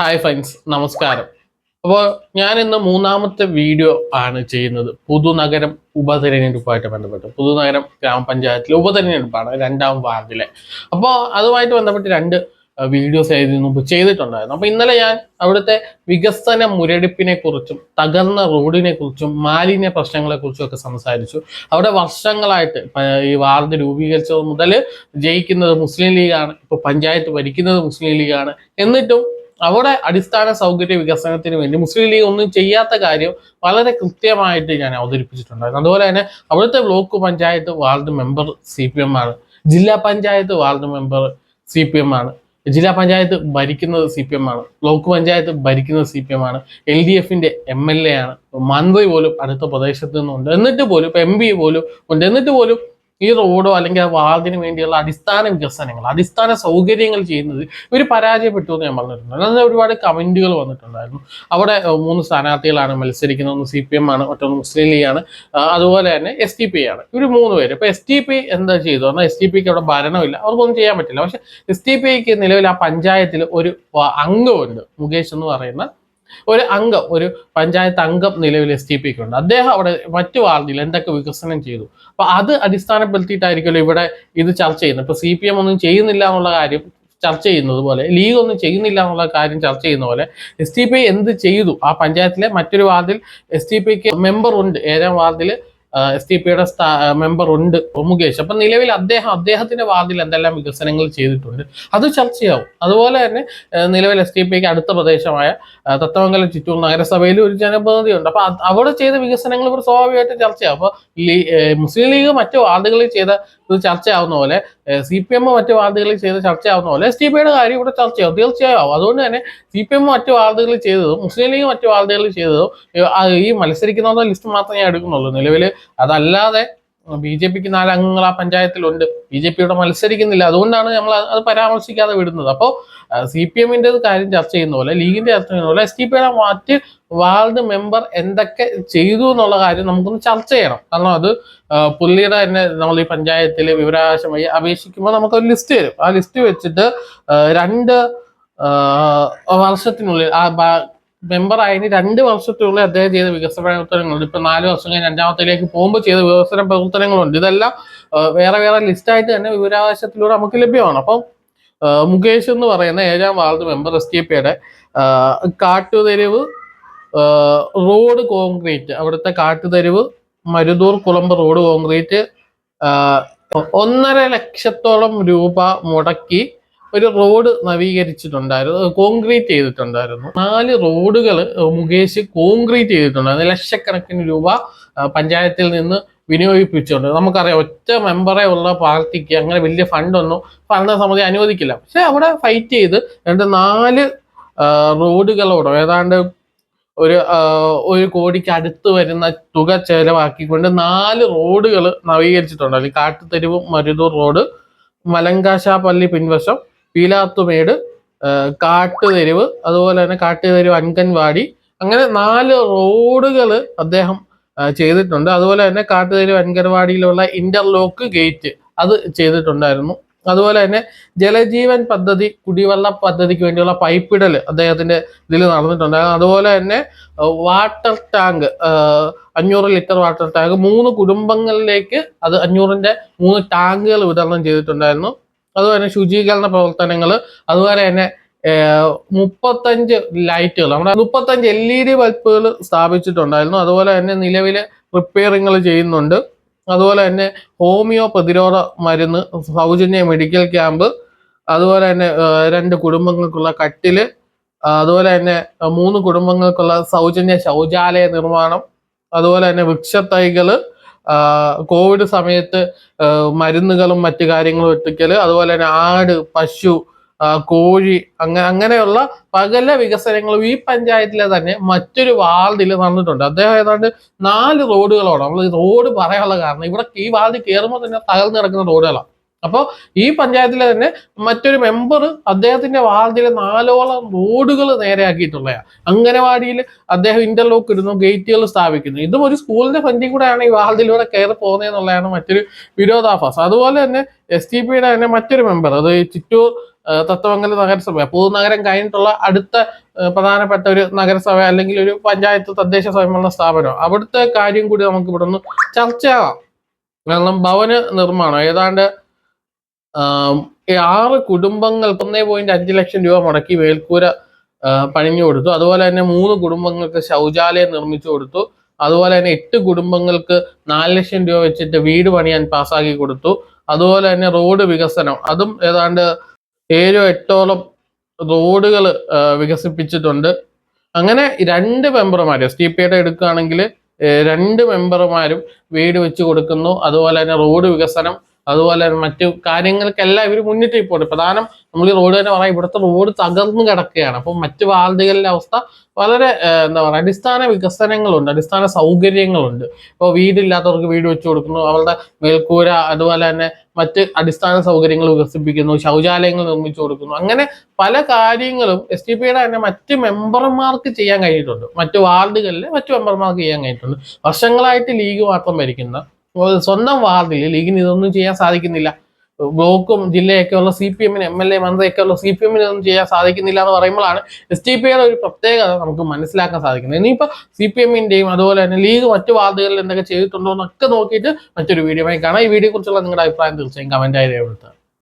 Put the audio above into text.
Hi friends നമസ്കാരം. അപ്പോൾ ഞാൻ ഇന്ന് മൂന്നാമത്തെ വീഡിയോ ആണ് ചെയ്യുന്നത്. പുതുനഗരം ഉപതെരഞ്ഞെടുപ്പുമായിട്ട് ബന്ധപ്പെട്ട്. പുതുനഗരം ഗ്രാമപഞ്ചായത്തിലെ ഉപതെരഞ്ഞെടുപ്പാണ് രണ്ടാം വാർഡിലെ. അപ്പോൾ അതുമായിട്ട് ബന്ധപ്പെട്ട് രണ്ട് വീഡിയോസ് ഇതിനു മുമ്പ് ചെയ്തിട്ടുണ്ടായിരുന്നു. അപ്പോൾ ഇന്നലെ ഞാൻ അവിടുത്തെ വികസന മുരടിപ്പിനെ കുറിച്ചും തകർന്ന റോഡിനെ കുറിച്ചും മാലിന്യ പ്രശ്നങ്ങളെ കുറിച്ചും ഒക്കെ സംസാരിച്ചു. അവിടെ വർഷങ്ങളായിട്ട് ഈ വാർഡ് രൂപീകരിച്ചത് മുതൽ ജയിക്കുന്നത് മുസ്ലിം ലീഗാണ് ഇപ്പോൾ പഞ്ചായത്ത് ഭരിക്കുന്നത് മുസ്ലിം ലീഗാണ്. എന്നിട്ടും അവിടെ അടിസ്ഥാന സൗകര്യ വികസനത്തിന് വേണ്ടി മുസ്ലിം ലീഗ് ഒന്നും ചെയ്യാത്ത കാര്യം വളരെ കൃത്യമായിട്ട് ഞാൻ അവതരിപ്പിച്ചിട്ടുണ്ടായിരുന്നു. അതുപോലെ തന്നെ അവിടുത്തെ block panchayat ward member C P M ആണ്. ജില്ലാ panchayat ward member C P M ആണ്. ജില്ലാ പഞ്ചായത്ത് ഭരിക്കുന്നത് സി പി എം ആണ്. ബ്ലോക്ക് പഞ്ചായത്ത് ഭരിക്കുന്നത് സി പി എം ആണ്. എൽ ഡി എഫിന്റെ എം എൽ എ ആണ്. മന്ത്രി പോലും അടുത്ത പ്രദേശത്ത് നിന്നുണ്ട്. എന്നിട്ട് പോലും എം പി പോലും ഉണ്ട്. എന്നിട്ട് പോലും ഈ റോഡോ അല്ലെങ്കിൽ ആ വാർഡിന് വേണ്ടിയുള്ള അടിസ്ഥാന വികസനങ്ങൾ അടിസ്ഥാന സൗകര്യങ്ങൾ ചെയ്യുന്നത് ഇവർ പരാജയപ്പെട്ടു എന്ന് ഞാൻ പറഞ്ഞിട്ടുണ്ട്. അതായത് ഒരുപാട് കമന്റുകൾ വന്നിട്ടുണ്ടായിരുന്നു. അവിടെ മൂന്ന് സ്ഥാനാർത്ഥികളാണ് മത്സരിക്കുന്നത്. ഒന്ന് സി പി എം ആണ് മറ്റൊന്ന് മുസ്ലിം ലീഗ് ആണ്. അതുപോലെ തന്നെ എസ് ടി പി ആണ്. ഇവർ മൂന്ന് പേര്. ഇപ്പൊ എസ് ടി പി എന്താ ചെയ്തു പറഞ്ഞാൽ എസ് ടി പിക്ക് അവിടെ ഭരണമില്ല. അവർക്കൊന്നും ചെയ്യാൻ പറ്റില്ല. പക്ഷെ എസ് ടി പിക്ക് നിലവിൽ ആ പഞ്ചായത്തിൽ ഒരു അംഗമുണ്ട്. മുകേഷ് എന്ന് പറയുന്ന ഒരു അംഗം ഒരു പഞ്ചായത്ത് അംഗം നിലവിൽ എസ് ടി പിക്ക് ഉണ്ട് അദ്ദേഹം അവിടെ മറ്റു വാർഡിൽ എന്തൊക്കെ വികസനം ചെയ്തു. അപ്പൊ അത് അടിസ്ഥാനപ്പെടുത്തിയിട്ടായിരിക്കുമല്ലോ ഇവിടെ ഇത് ചർച്ച ചെയ്യുന്നത്. ഇപ്പൊ സി പി എം ഒന്നും ചെയ്യുന്നില്ല എന്നുള്ള കാര്യം ചർച്ച ചെയ്യുന്നത് പോലെ ലീഗ് ഒന്നും ചെയ്യുന്നില്ല എന്നുള്ള കാര്യം ചർച്ച ചെയ്യുന്ന പോലെ എസ് ടി പി എന്ത് ചെയ്തു? ആ പഞ്ചായത്തിലെ മറ്റൊരു വാർഡിൽ എസ് ടി പിക്ക് മെമ്പർ ഉണ്ട്. ഏഴാം വാർഡിൽ എസ് ടി പിയുടെ മെമ്പർ ഉണ്ട് മുകേഷ്. അപ്പൊ നിലവിൽ അദ്ദേഹം അദ്ദേഹത്തിന്റെ വാർഡിൽ എന്തെല്ലാം വികസനങ്ങൾ ചെയ്തിട്ടുണ്ട് അത് ചർച്ചയാവും. അതുപോലെ തന്നെ നിലവിൽ എസ് ടി പിക്ക് അടുത്ത പ്രദേശമായ തത്തമംഗലം ചുറ്റൂർ നഗരസഭയിൽ ഒരു ജനപ്രതിനിധിയുണ്ട്. അപ്പൊ അത് അവിടെ ചെയ്ത വികസനങ്ങൾ ഇവർ സ്വാഭാവികമായിട്ട് ചർച്ചയാവും. അപ്പൊ ലീ- മുസ്ലിം ലീഗ് മറ്റു വാർഡുകളിൽ ചെയ്ത ഇത് ചർച്ചയാവുന്ന പോലെ സി പി എമ്മോ മറ്റു വാർഡുകളിൽ ചെയ്ത ചർച്ചയാവുന്ന പോലെ എസ് ടി പിയുടെ കാര്യം ഇവിടെ ചർച്ചയാവും തീർച്ചയായും ആവും. അതുകൊണ്ട് തന്നെ സി പി എം മറ്റു വാർഡുകളിൽ ചെയ്തതും മുസ്ലിം ലീഗ് മറ്റു വാർഡുകളിൽ ചെയ്തതും ഈ മത്സരിക്കുന്നവരുടെ ലിസ്റ്റ് മാത്രമേ ഞാൻ എടുക്കുന്നുള്ളൂ നിലവിൽ അതല്ലാതെ ബി ജെ പിക്ക് നാല് അംഗങ്ങൾ ആ പഞ്ചായത്തിലുണ്ട്. ബി ജെ പിയുടെ മത്സരിക്കുന്നില്ല. അതുകൊണ്ടാണ് നമ്മൾ അത് പരാമർശിക്കാതെ വിടുന്നത്. അപ്പോൾ സി പി എമ്മിന്റെ കാര്യം ചർച്ച ചെയ്യുന്ന പോലെ ലീഗിന്റെ ചർച്ച ചെയ്യുന്ന പോലെ എസ് ടി പിയുടെ മറ്റ് വാർഡ് മെമ്പർ എന്തൊക്കെ ചെയ്തു എന്നുള്ള കാര്യം നമുക്കൊന്ന് ചർച്ച ചെയ്യണം. കാരണം അത് പുള്ളിയുടെ തന്നെ നമ്മൾ ഈ പഞ്ചായത്തിൽ വിവരാവകാശമായി അപേക്ഷിക്കുമ്പോൾ നമുക്കൊരു ലിസ്റ്റ് വരും. ആ ലിസ്റ്റ് വെച്ചിട്ട് രണ്ട് വർഷത്തിനുള്ളിൽ ആ മെമ്പർ ആയതിന് രണ്ട് വർഷത്തിനുള്ളിൽ അദ്ദേഹം ചെയ്ത വികസന പ്രവർത്തനങ്ങളുണ്ട്. ഇപ്പൊ നാല് വർഷം കഴിഞ്ഞ് അഞ്ചാമത്തിലേക്ക് പോകുമ്പോൾ ചെയ്ത വികസന പ്രവർത്തനങ്ങളുണ്ട്. ഇതെല്ലാം വേറെ വേറെ ലിസ്റ്റായിട്ട് തന്നെ വിവരാവകാശത്തിലൂടെ നമുക്ക് ലഭ്യമാണ്. അപ്പം മുകേഷ് എന്ന് പറയുന്ന ഏഴാം വാർഡ് മെമ്പർ എസ് ടി പിയുടെ കാട്ടുതെരുവ് റോഡ് കോൺക്രീറ്റ്. അവിടുത്തെ കാട്ടുതെരുവ് മരുതൂർ കുളമ്പ് റോഡ് കോൺക്രീറ്റ് ഒന്നര ലക്ഷത്തോളം രൂപ മുടക്കി ഒരു റോഡ് നവീകരിച്ചിട്ടുണ്ടായിരുന്നു കോൺക്രീറ്റ് ചെയ്തിട്ടുണ്ടായിരുന്നു. നാല് റോഡുകൾ മുകേഷ് കോൺക്രീറ്റ് ചെയ്തിട്ടുണ്ടായിരുന്നു. ലക്ഷക്കണക്കിന് രൂപ പഞ്ചായത്തിൽ നിന്ന് വിനിയോഗിപ്പിച്ചുകൊണ്ട് നമുക്കറിയാം ഒറ്റ മെമ്പറെ ഉള്ള പാർട്ടിക്ക് അങ്ങനെ വലിയ ഫണ്ടൊന്നും ഭരണസമിതി അനുവദിക്കില്ല. പക്ഷെ അവിടെ ഫൈറ്റ് ചെയ്ത് രണ്ട് നാല് റോഡുകളോടോ ഏതാണ്ട് ഒരു ഒരു കോടിക്ക് അടുത്ത് വരുന്ന തുക ചെലവാക്കിക്കൊണ്ട് നാല് റോഡുകൾ നവീകരിച്ചിട്ടുണ്ട്. അല്ലെങ്കിൽ കാട്ടുതെരുവ് മരുതൂർ റോഡ് മലങ്കാശാപ്പള്ളി പിൻവശം പീലാത്തുമേട് കാട്ടുതെരുവ് അതുപോലെ തന്നെ കാട്ടുതെരുവ് അൻകൻവാടി അങ്ങനെ നാല് റോഡുകൾ അദ്ദേഹം ചെയ്തിട്ടുണ്ട്. അതുപോലെ തന്നെ കാട്ടുതെരുവ് അൻകൻവാടിയിലുള്ള ഇന്റർലോക്ക് ഗേറ്റ് അത് ചെയ്തിട്ടുണ്ടായിരുന്നു. അതുപോലെ തന്നെ ജലജീവൻ പദ്ധതി കുടിവെള്ള പദ്ധതിക്ക് വേണ്ടിയുള്ള പൈപ്പിടൽ അദ്ദേഹത്തിന്റെ ഇതിൽ നടന്നിട്ടുണ്ടായിരുന്നു അതുപോലെ തന്നെ വാട്ടർ ടാങ്ക് അഞ്ഞൂറ് ലിറ്റർ വാട്ടർ ടാങ്ക് മൂന്ന് കുടുംബങ്ങളിലേക്ക് അത് അഞ്ഞൂറിന്റെ മൂന്ന് ടാങ്കുകൾ വിതരണം ചെയ്തിട്ടുണ്ടായിരുന്നു. അതുപോലെ തന്നെ ശുചീകരണ പ്രവർത്തനങ്ങൾ അതുപോലെ തന്നെ മുപ്പത്തഞ്ച് ലൈറ്റുകൾ നമ്മുടെ മുപ്പത്തഞ്ച് എൽ ഇ ഡി ബൾബുകൾ സ്ഥാപിച്ചിട്ടുണ്ടായിരുന്നു. അതുപോലെ തന്നെ നിലവിലെ റിപ്പയറിങ്ങൾ ചെയ്യുന്നുണ്ട്. അതുപോലെ തന്നെ ഹോമിയോ പ്രതിരോധ മരുന്ന് സൗജന്യ മെഡിക്കൽ ക്യാമ്പ് അതുപോലെ തന്നെ രണ്ട് കുടുംബങ്ങൾക്കുള്ള കട്ടിൽ അതുപോലെ തന്നെ മൂന്ന് കുടുംബങ്ങൾക്കുള്ള സൗജന്യ ശൗചാലയ നിർമ്മാണം അതുപോലെ തന്നെ വൃക്ഷത്തൈകൾ കോവിഡ് സമയത്ത് മരുന്നുകളും മറ്റു കാര്യങ്ങളും എത്തിക്കൽ അതുപോലെ തന്നെ ആട് പശു കോഴി അങ്ങനെ അങ്ങനെയുള്ള പകല വികസനങ്ങളും ഈ പഞ്ചായത്തിലെ തന്നെ മറ്റൊരു വാർഡിൽ നടന്നിട്ടുണ്ട് അദ്ദേഹം ഏതാണ്ട് നാല് റോഡുകളോട്. നമ്മൾ റോഡ് പറയാനുള്ള കാരണം ഇവിടെ ഈ വാർഡിൽ കയറുമ്പോൾ തന്നെ തകർന്നു കിടക്കുന്ന റോഡുകളാണ് അപ്പോൾ ഈ പഞ്ചായത്തിലെ തന്നെ മറ്റൊരു മെമ്പർ അദ്ദേഹത്തിന്റെ വാർഡിലെ നാലോളം റോഡുകൾ നേരെയാക്കിയിട്ടുള്ളതാണ് അംഗനവാടിയിൽ അദ്ദേഹം ഇന്റർലോക്ക് ഇടുന്നു ഗേറ്റുകൾ സ്ഥാപിക്കുന്നു. ഇതും ഒരു സ്കൂളിന്റെ ഫണ്ടിൽ കൂടെയാണ് ഈ വാർഡിലൂടെ കയറി പോകുന്നതെന്നുള്ളതാണ് മറ്റൊരു വിരോധാഭാസം. അതുപോലെ തന്നെ എസ് ടി പിയുടെ തന്നെ മറ്റൊരു മെമ്പർ അത് ചിറ്റൂർ തത്വമംഗല നഗരസഭ പൊതുനഗരം കഴിഞ്ഞിട്ടുള്ള അടുത്ത പ്രധാനപ്പെട്ട ഒരു നഗരസഭ അല്ലെങ്കിൽ ഒരു പഞ്ചായത്ത് തദ്ദേശ സ്വയംഭരണ സ്ഥാപനം. അവിടുത്തെ കാര്യം കൂടി നമുക്ക് ഇവിടെ ഒന്ന് ചർച്ചയാകാം കാരണം ഭവന നിർമ്മാണം ഏതാണ്ട് ആറ് കുടുംബങ്ങൾക്ക് ഒന്നേ പോയിന്റ് അഞ്ച് ലക്ഷം രൂപ മുടക്കി മേൽക്കൂര പണിഞ്ഞു കൊടുത്തു. അതുപോലെ തന്നെ മൂന്ന് കുടുംബങ്ങൾക്ക് ശൗചാലയം നിർമ്മിച്ചു കൊടുത്തു. അതുപോലെ തന്നെ എട്ട് കുടുംബങ്ങൾക്ക് നാല് ലക്ഷം രൂപ വെച്ചിട്ട് വീട് പണിയാൻ പാസ്സാക്കി കൊടുത്തു. അതുപോലെ തന്നെ റോഡ് വികസനം. അതും ഏതാണ്ട് ഏഴോ എട്ടോളം റോഡുകൾ വികസിപ്പിച്ചിട്ടുണ്ട്. അങ്ങനെ രണ്ട് മെമ്പർമാർ എസ് ടി പിയുടെ എടുക്കുകയാണെങ്കിൽ രണ്ട് മെമ്പർമാരും വീട് വെച്ച് കൊടുക്കുന്നു. അതുപോലെ തന്നെ റോഡ് വികസനം അതുപോലെ മറ്റു കാര്യങ്ങൾക്കെല്ലാം ഇവർ മുന്നിട്ട് ഇപ്പോൾ പ്രധാനം നമ്മൾ ഈ റോഡ് തന്നെ പറയാം ഇവിടുത്തെ റോഡ് തകർന്നു കിടക്കുകയാണ്. അപ്പം മറ്റു വാർഡുകളിലെ അവസ്ഥ വളരെ എന്താ പറയുക അടിസ്ഥാന വികസനങ്ങളുണ്ട് അടിസ്ഥാന സൗകര്യങ്ങളുണ്ട്. ഇപ്പോൾ വീടില്ലാത്തവർക്ക് വീട് വെച്ച് കൊടുക്കുന്നു അവരുടെ മേൽക്കൂര അതുപോലെ തന്നെ മറ്റ് അടിസ്ഥാന സൗകര്യങ്ങൾ വികസിപ്പിക്കുന്നു ശൗചാലയങ്ങൾ നിർമ്മിച്ചു കൊടുക്കുന്നു. അങ്ങനെ പല കാര്യങ്ങളും എസ് ടി പിയുടെ തന്നെ മറ്റ് മെമ്പർമാർക്ക് ചെയ്യാൻ കഴിഞ്ഞിട്ടുണ്ട്. മറ്റു വാർഡുകളിലെ മറ്റു മെമ്പർമാർക്ക് ചെയ്യാൻ കഴിഞ്ഞിട്ടുണ്ട്. വർഷങ്ങളായിട്ട് ലീഗ് മാത്രം ഭരിക്കുന്ന സ്വന്തം വാർഡിൽ ലീഗിന് ഇതൊന്നും ചെയ്യാൻ സാധിക്കുന്നില്ല. ബ്ലോക്കും ജില്ലയൊക്കെ ഉള്ള സി പി എമ്മിന് എം എൽ എ മന്ത്രിയൊക്കെ ഉള്ള സി പി എമ്മിന് ഇതൊന്നും ചെയ്യാൻ സാധിക്കുന്നില്ല എന്ന് പറയുമ്പോഴാണ് എസ് ടി പിയുടെ ഒരു പ്രത്യേകത നമുക്ക് മനസ്സിലാക്കാൻ സാധിക്കുന്നത്. ഇനിയിപ്പോൾ സി പി എമ്മിന്റെയും അതുപോലെ തന്നെ ലീഗ് മറ്റു വാർഡുകളിൽ എന്തൊക്കെ ചെയ്തിട്ടുണ്ടോ എന്നൊക്കെ നോക്കിയിട്ട് മറ്റൊരു വീഡിയോ കാണാം. ഈ വീഡിയോ കുറിച്ചുള്ള നിങ്ങളുടെ അഭിപ്രായം തീർച്ചയായും കമന്റായി രേഖപ്പെടുത്തുക.